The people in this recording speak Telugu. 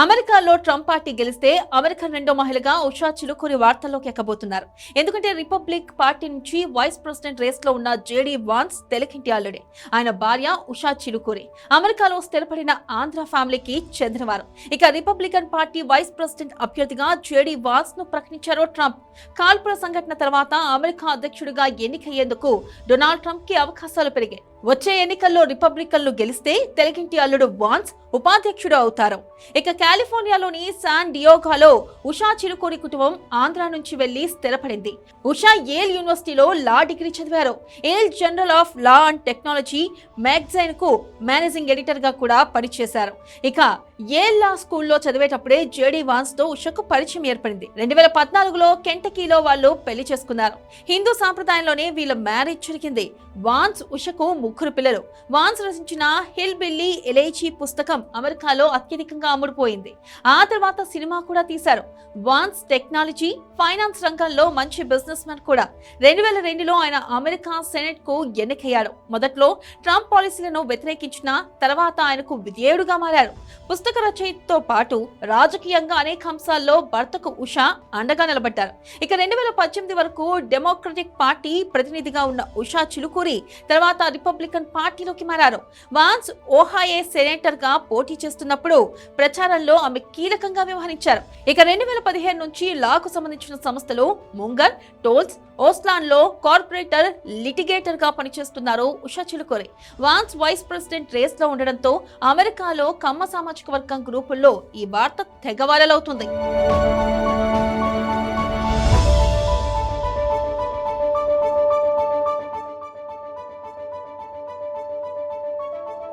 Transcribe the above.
అమెరికాలో ట్రంప్ పార్టీ గెలిస్తే అమెరికన్ రెండో మహిళగా ఉషా చిలుకూరి వార్తల్లోకి ఎక్కబోతున్నారు. ఎందుకంటే రిపబ్లిక్ పార్టీ నుంచి వైస్ ప్రెసిడెంట్ రేస్లో ఉన్న జేడీ వాన్స్ తెలకింటి అల్లుడే. ఆయన భార్య ఉషా చిలుకూరి. అమెరికాలో స్థిరపడిన ఆంధ్ర ఫ్యామిలీకి చెందినవారు. ఇక రిపబ్లికన్ పార్టీ వైస్ ప్రెసిడెంట్ అభ్యర్థిగా జేడీ వాన్స్ను ప్రకటించారు ట్రంప్. కాల్పుల సంఘటన తర్వాత అమెరికా అధ్యక్షుడిగా ఎన్నికయ్యేందుకు డొనాల్డ్ ట్రంప్కి అవకాశాలు పెరిగాయి. వచ్చే ఎన్నికల్లో రిపబ్లికన్లు గెలిస్తే తెలుగింటి అల్లుడు వాన్స్ ఉపాధ్యక్షుడు అవుతారు. ఇక కాలిఫోర్నియాలోని శాన్ డియోగాలో ఉషా చిరుకోడి కుటుంబం ఆంధ్ర నుంచి వెళ్ళి స్థిరపడింది. ఉషా ఏల్ యూనివర్సిటీలో లా డిగ్రీ చదివారు. Yale journal of law and technology మ్యాగజైన్కు managing ఎడిటర్గా కూడా పనిచేశారు. ఇక ఏల్ లా స్కూల్లో చదివేటప్పుడే జేడీ వాన్స్తో ఉషకు పరిచయం ఏర్పడింది. రెండు వేల పద్నాలుగులో కెంటకీలో వాళ్ళు పెళ్ళి చేసుకున్నారు. హిందూ సాంప్రదాయంలోనే వీళ్ళ మ్యారేజ్ జరిగింది. వాన్స్ ఉషకు ముగ్గురు పిల్లలు. వాన్స్ రచించిన హిల్ బిల్లీ ఎలేచి పుస్తకం అమెరికాలో అత్యధికంగా అమ్ముడుపోయింది. ఆ తర్వాత సినిమా కూడా తీశారు. వాన్స్ టెక్నాలజీ ఫైనాన్స్ రంగంలో మంచి బిజినెస్ మ్యాన్ కూడా. రెండు వేల రెండులో ఆయన అమెరికా సెనెట్కు ఎన్నికయ్యారు. మొదట్లో ట్రంప్ పాలసీలను వ్యతిరేకించిన తర్వాత ఆయనకు విధేయుడుగా మారారు. పుస్తక రచయితతో పాటు రాజకీయంగా అనేక అంశాల్లో భర్తకు ఉషా అండగా నిలబడ్డారు. ఇక రెండు వేల పద్దెనిమిది వరకు డెమోక్రటిక్ పార్టీ ప్రతినిధిగా ఉన్న ఉషా చిలుకూరి తర్వాత రిపబ్లికన్ పార్టీలోకి మారారు. వాన్స్ ఓహాయే సెనేటర్గా పోటీ చేస్తున్నప్పుడు ప్రచారంలో ఆమె కీలకంగా వ్యవహరించారు. ఇక రెండు వేల పదిహేను నుంచి లాకు సంబంధించిన సంస్థలు ముంగర్ టోల్స్ ఓస్లాన్లో కార్పొరేటర్ లిటిగేటర్గా పనిచేస్తున్నారు Usha Chilukuri. Vance vice president రేస్లో ఉండడంతో అమెరికాలో కమ్మ సామాజిక వర్గం గ్రూపుల్లో ఈ వార్త తెగవాలలవుతుంది అవుతుంది.